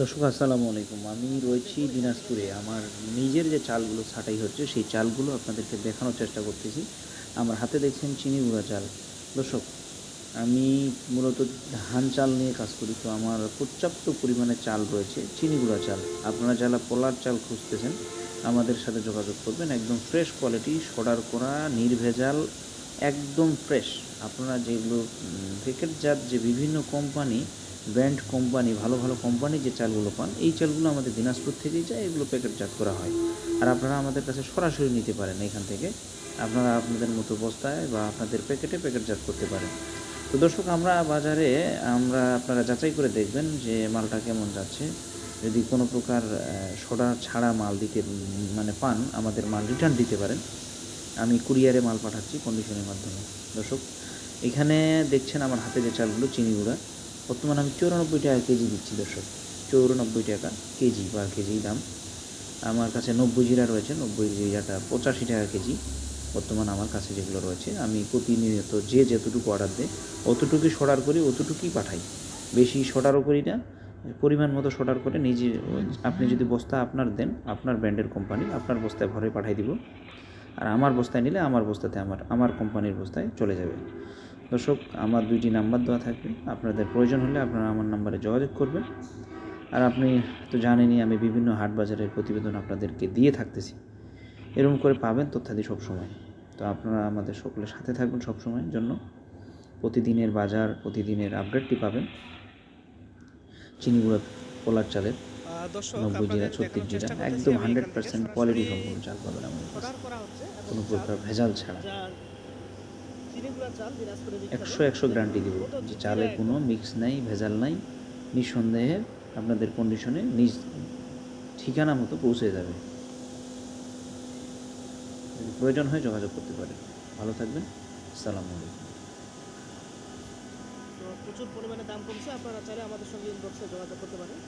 দর্শক, আসসালামু আলাইকুম। আমি রয়েছি দিনাজপুরে। আমার নিজের যে চালগুলো ছাঁটাই হচ্ছে, সেই চালগুলো আপনাদেরকে দেখানোর চেষ্টা করতেছি। আমার হাতে দেখছেন চিনি গুঁড়া চাল। দর্শক, আমি মূলত ধান চাল নিয়ে কাজ করি, তো আমার পর্যাপ্ত পরিমাণে চাল রয়েছে, চিনি গুঁড়া চাল। আপনারা যারা পোলার চাল খুঁজতেছেন, আমাদের সাথে যোগাযোগ করবেন। একদম ফ্রেশ কোয়ালিটি, সডার করা, নির্ভেজাল, একদম ফ্রেশ। আপনারা যেগুলো প্যাকেটজাত যে বিভিন্ন কোম্পানি ব্র্যান্ড কোম্পানি, ভালো ভালো কোম্পানি যে চালগুলো পান, এই চালগুলো আমাদের দিনাজপুর থেকেই যায়, এগুলো প্যাকেটজাত করা হয়। আর আপনারা আমাদের কাছে সরাসরি নিতে পারেন এখান থেকে। আপনারা আপনাদের মতো বস্তায় বা আপনাদের প্যাকেটে প্যাকেটজাত করতে পারেন। তো দর্শক, আমরা বাজারে, আমরা আপনারা যাচাই করে দেখবেন যে মালটা কেমন যাচ্ছে। যদি কোনো প্রকার সোডা ছাড়া মাল দিতে মানে পান, আমাদের মাল রিটার্ন দিতে পারেন। আমি কুরিয়ারে মাল পাঠাচ্ছি কন্ডিশনের মাধ্যমে। দর্শক, এখানে দেখছেন আমার হাতে যে চালগুলো, চিনি গুঁড়া। বর্তমানে আমি চৌরানব্বই টাকা কেজি দিচ্ছি, দর্শক। চৌরানব্বই টাকা কেজি পার কেজি দাম। আমার কাছে নব্বই জিরা রয়েছে, নব্বই জিরাটা পঁচাশি টাকা কেজি। বর্তমান আমার কাছে যেগুলো রয়েছে, আমি প্রতিনিয়ত যে যতটুকু অর্ডার দেয় অতটুকুই সর্ডার করি, অতটুকুই পাঠাই। বেশি সর্ডারও করি না, পরিমাণ মতো সর্ডার করে নিজে, আপনি যদি বস্তা আপনার দেন, আপনার ব্র্যান্ডের কোম্পানি, আপনার বস্তায় ভরে পাঠাই দিব। আর আমার বস্তায় নিলে আমার বস্তাতে আমার আমার কোম্পানির বস্তায় চলে যাবে। দর্শক আমার দুইটি নাম্বার দেওয়া থাকবে। আপনাদের প্রয়োজন হলে আপনারা আমার নাম্বারে যোগাযোগ করবেন। আর আপনি তো জানেনই আমি বিভিন্ন হাট বাজারের প্রতিবেদন আপনাদেরকে দিয়ে থাকতেছি। এরকম করে পাবেন তথ্যাদি সবসময়। তো আপনারা আমাদের সকলের সাথে থাকবেন সবসময়ের জন্য। প্রতিদিনের বাজার প্রতিদিনের আপডেটটি পাবেন। চিনি গুঁড়া পোলার চালের নব্বই জিরা ছত্রিশ জিরা একদম হান্ড্রেড পার্সেন্ট কোয়ালিটি সম্পূর্ণ চাল পাবেন আমাদের কোনো প্রকার ভেজাল ছাড়া যার চিনিগুড়া চাল দিনাজপুরে বিখ্যাত। একশো একশো গ্যারান্টি দিব। যে চালে কোনো মিক্স নাই, ভেজাল নাই নিঃসন্দেহে আপনাদের কন্ডিশনে নিজ ঠিকানা মতো পৌঁছে যাবে। প্রয়োজন হয় যোগাযোগ করতে পারেন। ভালো থাকবেন। সালাম আলাইকুম। প্রচুর পরিমাণে দাম কমছে। আপনারা চাইলে আমাদের সঙ্গে ইনবক্সে যোগাযোগ করতে পারেন।